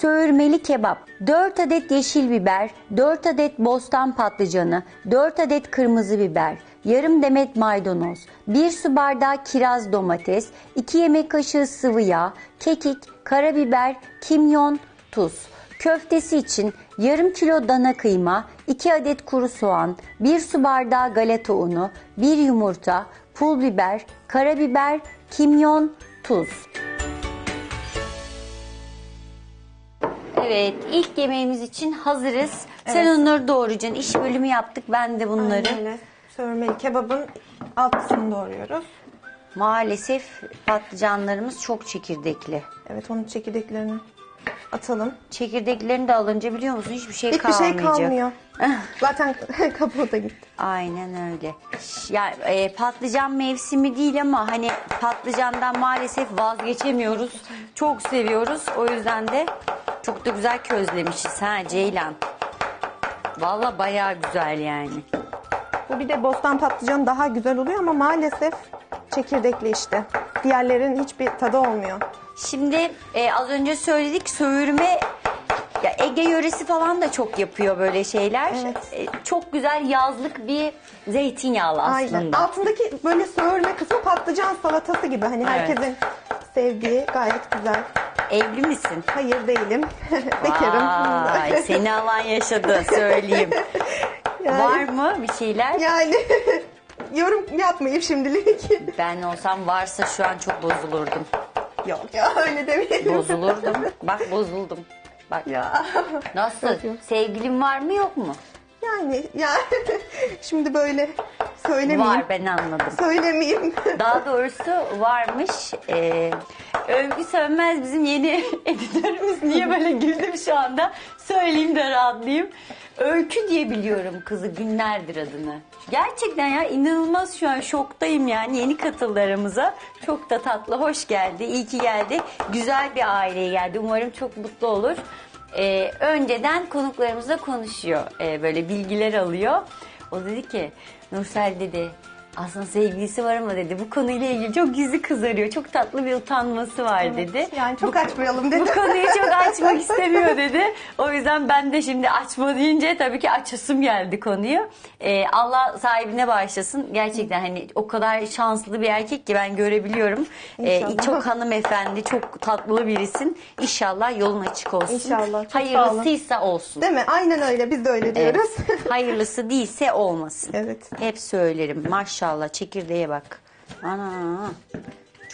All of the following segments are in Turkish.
Söğürmeli kebap. 4 adet yeşil biber, 4 adet bostan patlıcanı, 4 adet kırmızı biber, yarım demet maydanoz, 1 su bardağı kiraz domates, 2 yemek kaşığı sıvı yağ, kekik, karabiber, kimyon, tuz. Köftesi için yarım kilo dana kıyma, 2 adet kuru soğan, 1 su bardağı galeta unu, 1 yumurta, pul biber, karabiber, kimyon, tuz. Evet, ilk yemeğimiz için hazırız. Sen onları doğrayacaksın. İş bölümü yaptık. Ben de bunları. Sörmeli kebabın alt kısmını doğruyoruz. Maalesef patlıcanlarımız çok çekirdekli. Evet onun çekirdeklerini atalım. Çekirdeklerini de alınca biliyor musun hiçbir şey Hiçbir şey kalmayacak. kalmıyor. Zaten kabuğu da gitti. Aynen öyle. Ya e, patlıcan mevsimi değil ama hani patlıcandan maalesef vazgeçemiyoruz. Çok seviyoruz. O yüzden de çok da güzel közlemişiz ha Ceylan. Valla bayağı güzel yani. Bu bir de bostan patlıcanı daha güzel oluyor ama maalesef çekirdekli işte. Diğerlerin hiçbir tadı olmuyor. Şimdi e, az önce söyledik söğürme ya Ege yöresi falan da çok yapıyor böyle şeyler. Evet. E, çok güzel yazlık bir zeytinyağlı aslında. Aynen. Altındaki böyle söğürme kısmı patlıcan salatası gibi. Hani herkesin sevdiği gayet güzel. Evli misin? Hayır değilim. Bekarım. Vay, seni alan yaşadı söyleyeyim. Yani- Var mı bir şeyler? Yani yorum yapmayayım şimdilik. Ben olsam varsa şu an çok bozulurdum. Yok ya öyle demeyelim. Bozulurdum. Bak bozuldum. Bak Ya. nasıl? Sevgilin var mı yok mu? Yani ya şimdi böyle söylemeyeyim. Var ben anladım. Söylemeyeyim. Daha doğrusu varmış. Ee, Övgü Sönmez bizim yeni editörümüz. Niye böyle güldüm şu anda? Söyleyeyim de rahatlayayım. Öykü diye biliyorum kızı günlerdir adını. Gerçekten ya inanılmaz şu an şoktayım yani yeni katıldı aramıza. Çok da tatlı, hoş geldi, iyi ki geldi. Güzel bir aileye geldi. Umarım çok mutlu olur. Ee, önceden konuklarımızla konuşuyor. Ee, böyle bilgiler alıyor. O dedi ki Nursel dedi aslında sevgilisi var ama dedi bu konuyla ilgili çok gizli kızarıyor. Çok tatlı bir utanması var dedi. Yani çok Bu- açmayalım dedi. bu konuyu çok açmak istemiyor dedi. O yüzden ben de şimdi açma deyince tabii ki açasım geldi konuyu. Ee, Allah sahibine bağışlasın. Gerçekten hani o kadar şanslı bir erkek ki ben görebiliyorum. Ee, çok hanımefendi, çok tatlı birisin. İnşallah yolun açık olsun. İnşallah. Hayırlısıysa olsun. Değil mi? Aynen öyle. Biz de öyle diyoruz. Evet. Hayırlısı değilse olmasın. Evet. Hep söylerim. Maşallah çekirdeğe bak. Ana.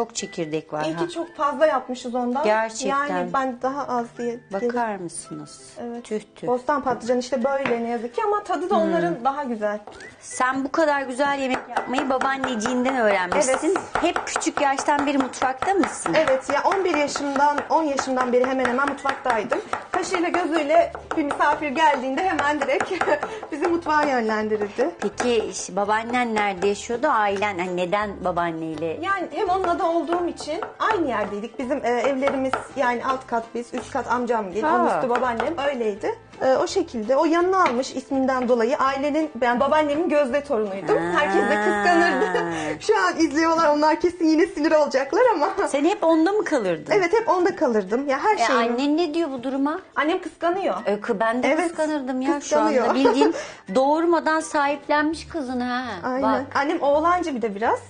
Çok çekirdek var İyi ha. ki çok fazla yapmışız ondan. Gerçekten. Yani ben daha az diye. Bakar mısınız? Evet. Tüh tüh. Bostan patlıcan işte böyle ne yazık ki ama tadı da Hmm. onların daha güzel. Sen bu kadar güzel yemek yapmayı babaanneciğinden öğrenmişsin. Evet. Hep küçük yaştan beri mutfakta mısın? Evet ya 11 yaşımdan 10 yaşımdan beri hemen hemen mutfaktaydım. Kaşıyla gözüyle bir misafir geldiğinde hemen direkt bizi mutfağa yönlendirirdi. Peki işte babaannen nerede yaşıyordu? Ailen hani neden babaanneyle? Yani hem onun adı olduğum için aynı yerdeydik. Bizim e, evlerimiz yani alt kat biz, üst kat amcam gibi, Ha. onun üstü babaannem öyleydi. E, o şekilde o yanına almış isminden dolayı ailenin ben babaannemin gözde torunuydum. Ha. Herkes de kıskanırdı. Şu an izliyorlar onlar kesin yine sinir olacaklar ama. Sen hep onda mı kalırdın? Evet hep onda kalırdım. Ya her E, şeyim. annen ne diyor bu duruma? Annem kıskanıyor. Öykü ben de Evet, kıskanırdım ya şu kıskanıyor. anda. Bildiğin doğurmadan sahiplenmiş kızını ha. Aynen. Bak. Annem oğlancı bir de biraz.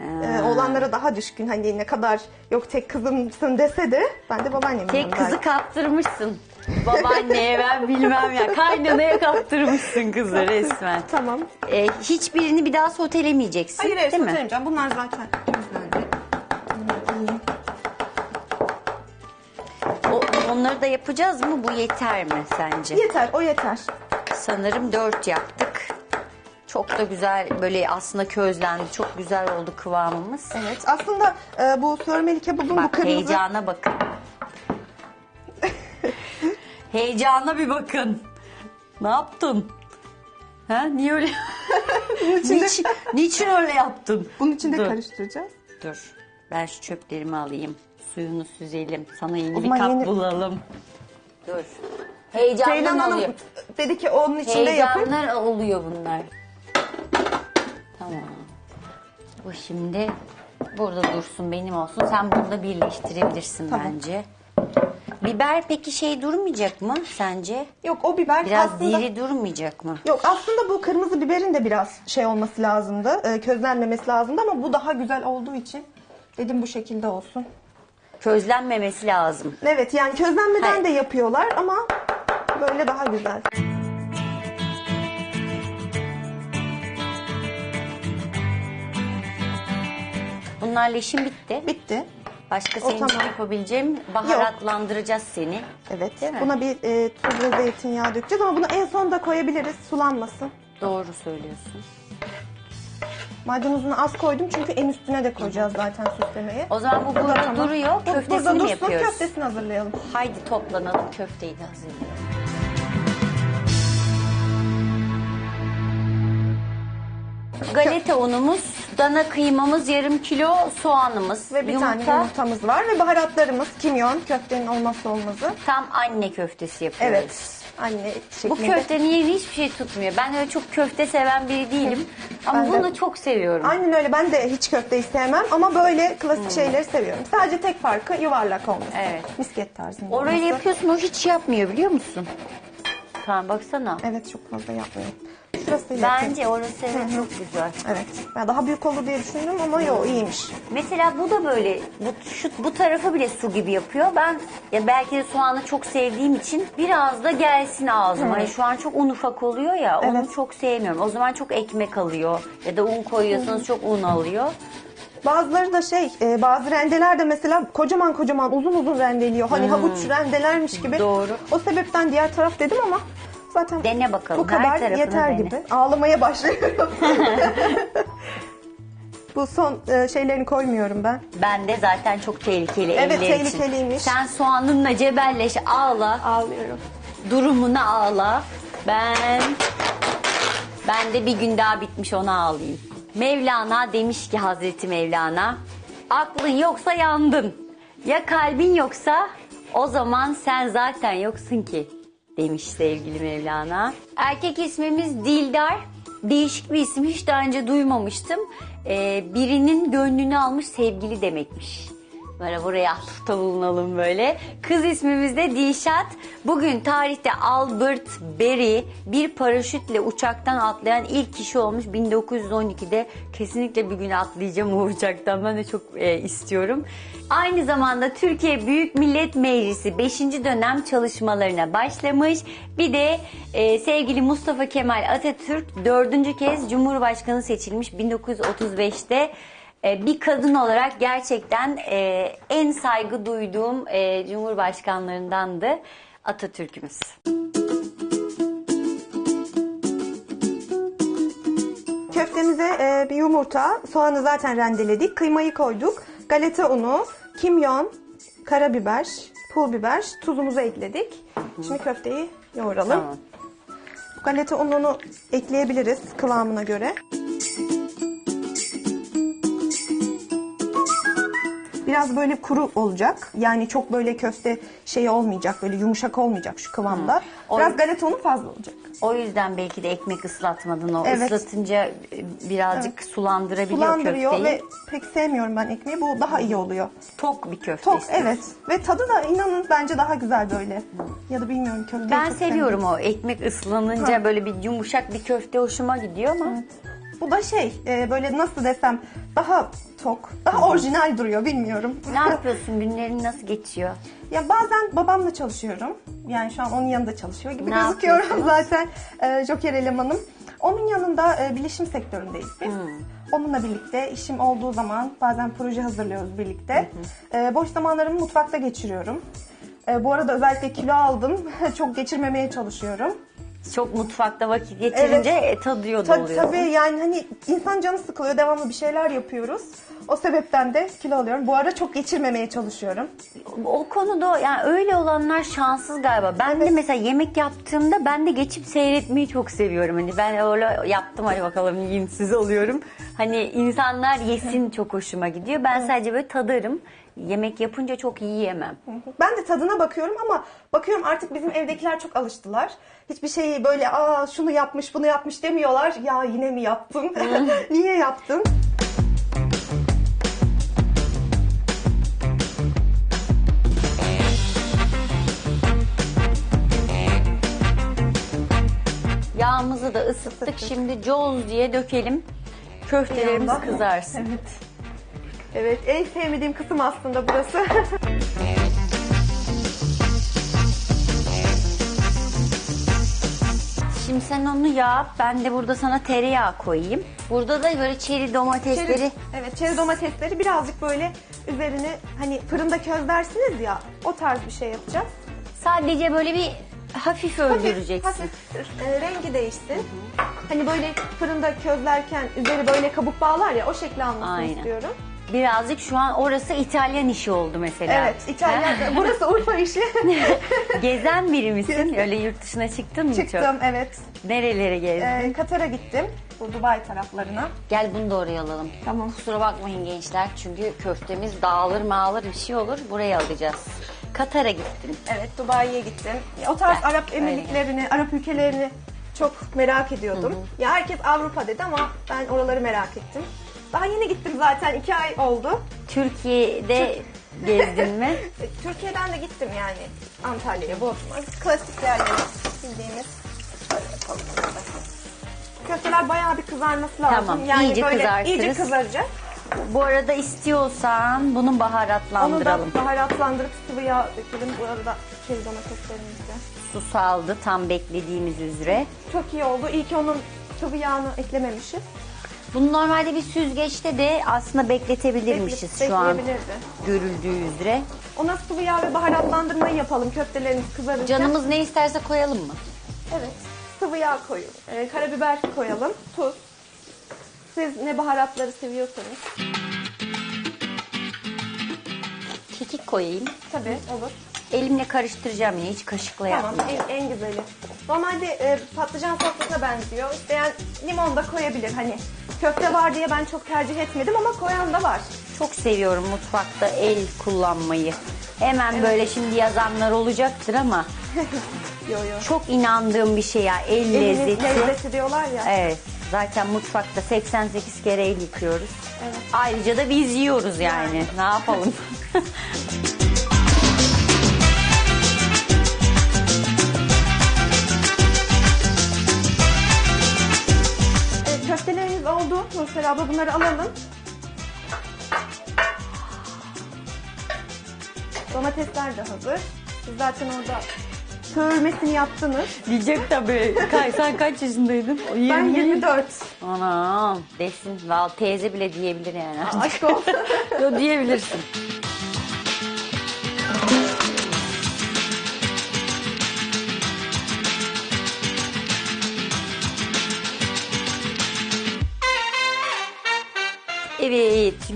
Ee, oğlanlara daha düşkün. Hani ne kadar yok tek kızımsın dese de ben de babaannemin Tek yanındaydım. kızı kaptırmışsın. Babaanneye ben bilmem ya. Kaynanaya kaptırmışsın kızı resmen. Tamam. E, hiçbirini bir daha sotelemeyeceksin. Hayır hayır değil mi? sotelemeyeceğim. Bunlar zaten. O, onları da yapacağız mı? Bu yeter mi sence? Yeter o yeter. Sanırım dört yaptık. Çok da güzel böyle aslında közlendi. Çok güzel oldu kıvamımız. Evet. Aslında e, bu sörmeli kebabın bu Bak kırmızı... heyecana bakın. Heyecana bir bakın. Ne yaptın? Ha niye öyle? içinde- niçin, niçin öyle yaptın? Bunun içinde Dur. karıştıracağız. Dur. Ben şu çöplerimi alayım. Suyunu süzelim. Sana yeni bir kap yeni- bulalım. Dur. Heyecandan Ceylan Hanım oluyor. dedi ki onun içinde yapın. Heyecanlar oluyor bunlar. Tamam. Bu şimdi burada dursun benim olsun. Sen bunu da birleştirebilirsin Tamam. bence. Biber peki şey durmayacak mı sence? Yok o biber Biraz aslında... diri durmayacak mı? Yok aslında bu kırmızı biberin de biraz şey olması lazımdı. e, közlenmemesi lazımdı ama bu daha güzel olduğu için dedim bu şekilde olsun. Közlenmemesi lazım. Evet yani közlenmeden Hayır. de yapıyorlar ama böyle daha güzel. Bunlarla işim bitti. Bitti. Başka senin için tamam. yapabileceğim baharatlandıracağız seni. Evet. Değil mi? Buna bir e, tuz ve zeytinyağı dökeceğiz ama bunu en son da koyabiliriz sulanmasın. Doğru söylüyorsun. Maydanozunu az koydum çünkü en üstüne de koyacağız zaten süslemeye. O zaman bu da burada tamam. duruyor. Bu Köftesini burada dursun, yapıyoruz? Köftesini hazırlayalım. Haydi toplanalım köfteyi de hazırlayalım. Galeta unumuz, dana kıymamız, yarım kilo soğanımız, Ve bir tane yumurtamız var ve baharatlarımız kimyon, köftenin olmazsa olmazı. Tam anne köftesi yapıyoruz. Evet. Anne Bu şeklinde. köftenin yeri hiçbir şey tutmuyor. Ben öyle çok köfte seven biri değilim. Ama Ben de- bunu çok seviyorum. Aynen öyle. Ben de hiç köfteyi sevmem ama böyle klasik şeyleri seviyorum. Sadece tek farkı yuvarlak olması. Evet. Misket tarzında Orayı olması. yapıyorsun o hiç yapmıyor biliyor musun? Tamam baksana. Evet çok fazla yapmıyorum. Şurası yakın. Bence orası evet çok güzel. Evet. Ben daha büyük olur diye düşündüm ama yok iyiymiş. Mesela bu da böyle bu şu bu tarafı bile su gibi yapıyor. Ben ya belki de soğanı çok sevdiğim için biraz da gelsin ağzıma. Hani şu an çok un ufak oluyor ya. Onu Evet. çok sevmiyorum. O zaman çok ekmek alıyor ya da un koyuyorsanız çok un alıyor. Bazıları da şey, e, bazı rendeler de mesela kocaman kocaman uzun uzun rendeliyor. Hani havuç rendelermiş gibi. Doğru. O sebepten diğer taraf dedim ama zaten Dene bakalım, bu her kadar tarafını yeter dene. gibi. Ağlamaya başlıyorum. bu son e, şeylerini koymuyorum ben. Ben de zaten çok tehlikeli Evet, eller için. tehlikeliymiş. Sen soğanınla cebelleş ağla. Ağlıyorum. durumuna ağla. Ben ben de bir gün daha bitmiş ona ağlayayım. Mevlana demiş ki Hazreti Mevlana aklın yoksa yandın. Ya kalbin yoksa o zaman sen zaten yoksun ki demiş sevgili Mevlana. Erkek ismimiz Dildar. Değişik bir isim hiç daha önce duymamıştım. Ee, birinin gönlünü almış sevgili demekmiş. Böyle buraya atıfta bulunalım böyle. Kız ismimiz de Dişat. Bugün tarihte Albert Berry bir paraşütle uçaktan atlayan ilk kişi olmuş 1912'de. Kesinlikle bir gün atlayacağım o uçaktan. Ben de çok e, istiyorum. Aynı zamanda Türkiye Büyük Millet Meclisi 5. dönem çalışmalarına başlamış. Bir de e, sevgili Mustafa Kemal Atatürk dördüncü kez Cumhurbaşkanı seçilmiş 1935'te. E, bir kadın olarak gerçekten e, en saygı duyduğum e, cumhurbaşkanlarındandı Atatürk'ümüz. Köftemize e, bir yumurta, soğanı zaten rendeledik, kıymayı koyduk, galeta unu, kimyon, karabiber, pul biber, tuzumuzu ekledik. Şimdi köfteyi yoğuralım. Tamam. Galeta ununu ekleyebiliriz kıvamına göre. Biraz böyle kuru olacak. Yani çok böyle köfte şey olmayacak, böyle yumuşak olmayacak şu kıvamda. O- Biraz galeta unu fazla olacak. O yüzden belki de ekmek ıslatmadın o. Evet. Islatınca birazcık sulandırabiliyor Sulandırıyor köfteyi. ve pek sevmiyorum ben ekmeği. Bu daha iyi oluyor. Tok bir köfte Tok istiyorsun. evet. Ve tadı da inanın bence daha güzel böyle. Ya da bilmiyorum köfteyi Ben çok seviyorum o ekmek ıslanınca böyle bir yumuşak bir köfte hoşuma gidiyor ama Bu da şey e, böyle nasıl desem daha tok, daha orijinal duruyor bilmiyorum. ne yapıyorsun günlerin nasıl geçiyor? Ya bazen babamla çalışıyorum. Yani şu an onun yanında çalışıyor gibi Ne gözüküyorum yapıyorsunuz? zaten. E, Joker elemanım. Onun yanında e, bilişim sektöründeyiz biz. Onunla birlikte işim olduğu zaman bazen proje hazırlıyoruz birlikte. E, boş zamanlarımı mutfakta geçiriyorum. E, bu arada özellikle kilo aldım. Çok geçirmemeye çalışıyorum. Çok mutfakta vakit geçirince e, tadıyor da oluyor. tabii yani hani insan canı sıkılıyor devamlı bir şeyler yapıyoruz. O sebepten de kilo alıyorum. Bu ara çok geçirmemeye çalışıyorum. O konuda yani öyle olanlar şanssız galiba. Ben de mesela yemek yaptığımda ben de geçip seyretmeyi çok seviyorum. Hani ben öyle yaptım hadi bakalım yiyeyim siz oluyorum. Hani insanlar yesin çok hoşuma gidiyor. Ben sadece böyle tadarım yemek yapınca çok yiyemem. Ben de tadına bakıyorum ama bakıyorum artık bizim evdekiler çok alıştılar. Hiçbir şeyi böyle aa şunu yapmış bunu yapmış demiyorlar. Ya yine mi yaptın? Niye yaptın? Yağımızı da ısıttık. Isıttık. Şimdi coz diye dökelim. Köftelerimiz kızarsın. Evet. Evet en sevmediğim kısım aslında burası. Şimdi sen onu yap. Ben de burada sana tereyağı koyayım. Burada da böyle çeri domatesleri Çeri, evet çeri domatesleri birazcık böyle üzerine hani fırında közlersiniz ya o tarz bir şey yapacağız. sadece böyle bir hafif öldüreceksin. Hafif, e, rengi değişsin. Hani böyle fırında közlerken üzeri böyle kabuk bağlar ya o şekli almasını Aynen. istiyorum. Birazcık şu an orası İtalyan işi oldu mesela. Evet İtalyan, burası Urfa işi. Gezen biri misin? Öyle yurt dışına çıktın mı Çıktım çok? evet. Nerelere gezdin? Ee, Katar'a gittim. Bu Dubai taraflarına. Gel bunu da oraya alalım. Tamam. Kusura bakmayın gençler çünkü köftemiz dağılır mağılır bir şey olur. Buraya alacağız. Katar'a gittin. Evet Dubai'ye gittim. O tarz Gel, Arap Emirliklerini, Arap ülkelerini çok merak ediyordum. Ya herkes Avrupa dedi ama ben oraları merak ettim. Daha yeni gittim zaten iki ay oldu. Türkiye'de gezdin mi? Türkiye'den de gittim yani Antalya'ya, Bodrum'a. Klasik yerleri bildiğimiz. Şöyle yapalım burada. Köfteler bayağı bir kızarması lazım. Tamam, yani iyice böyle kızartırız. iyice kızaracak. Bu arada istiyorsan bunu Onu da baharatlandıralım. baharatlandırıp sıvı yağ dökelim. Bu arada çeri domateslerimizi. Su saldı tam beklediğimiz üzere. Çok iyi oldu. İyi ki onun sıvı yağını eklememişiz. Bunu normalde bir süzgeçte de aslında bekletebilirmişiz şu an Bekleyebilirdi. görüldüğü üzere. Ona sıvı yağ ve baharatlandırmayı yapalım köftelerimiz kızarınca. Canımız ne isterse koyalım mı? Evet. Sıvı yağ koyalım. Ee, karabiber koyalım. Tuz. Siz ne baharatları seviyorsanız. Kekik koyayım. Tabii olur. Elimle karıştıracağım yine hiç kaşıkla Tamam yapmayacağım. en, en güzeli. Normalde e, patlıcan sofrasına benziyor. İsteyen limon da koyabilir. Hani köfte var diye ben çok tercih etmedim ama koyan da var. Çok seviyorum mutfakta el kullanmayı. Hemen böyle şimdi yazanlar olacaktır ama Yo yo. çok inandığım bir şey ya el Eliniz lezzeti. lezzeti diyorlar ya. Evet. Zaten mutfakta 88 kere el yıkıyoruz. Evet. Ayrıca da biz yiyoruz yani. Ne yapalım? Nursel abla bunları alalım. Domatesler de hazır. Siz zaten orada kövürmesini yaptınız. Diyecek tabii. Kay, sen kaç yaşındaydın? O Ben 24. Anam desin. Val teyze bile diyebilir yani. Aşk olsun. Yo, diyebilirsin.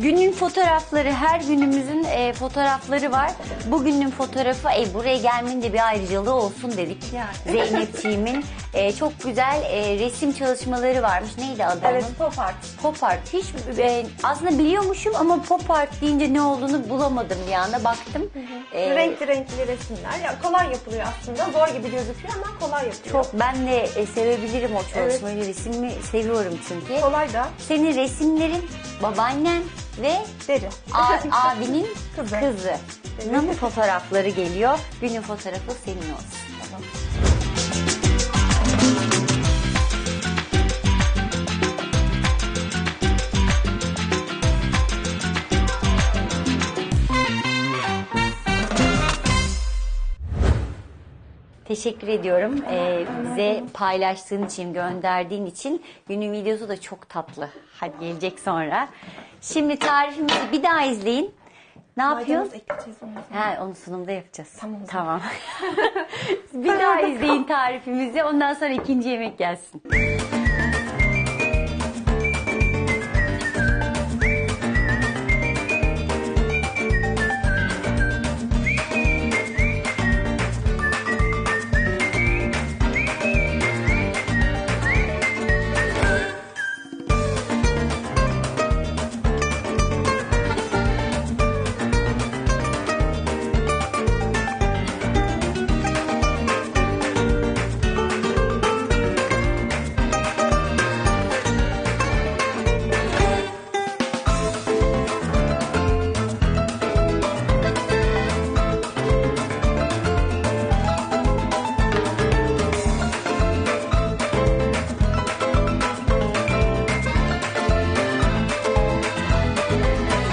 Günün fotoğrafları, her günümüzün e, fotoğrafları var. Bugünün fotoğrafı, e, buraya gelmenin de bir ayrıcalığı olsun dedik. Yani. Zeynepciğimin e, çok güzel e, resim çalışmaları varmış. Neydi adı evet pop art. Pop art. Hiç e, aslında biliyormuşum ama pop art deyince ne olduğunu bulamadım bir anda baktım. E, renkli renkli resimler. Ya kolay yapılıyor aslında. Zor gibi gözüküyor ama kolay yapılıyor. çok ben de e, sevebilirim o çalışmayı. Resimi seviyorum çünkü. kolay da Senin resimlerin babaannen ve deri. a- abinin Kızı. kızı. Nasıl fotoğrafları geliyor? Günün fotoğrafı senin olsun. Teşekkür ediyorum ee, bize paylaştığın için, gönderdiğin için. Günün videosu da çok tatlı. Hadi gelecek sonra. Şimdi tarifimizi bir daha izleyin. Ne yapıyoruz? Maydanoz ekleyeceğiz onu. Ha, onu sunumda yapacağız. Tamam o Tamam. bir daha izleyin tarifimizi. Ondan sonra ikinci yemek gelsin.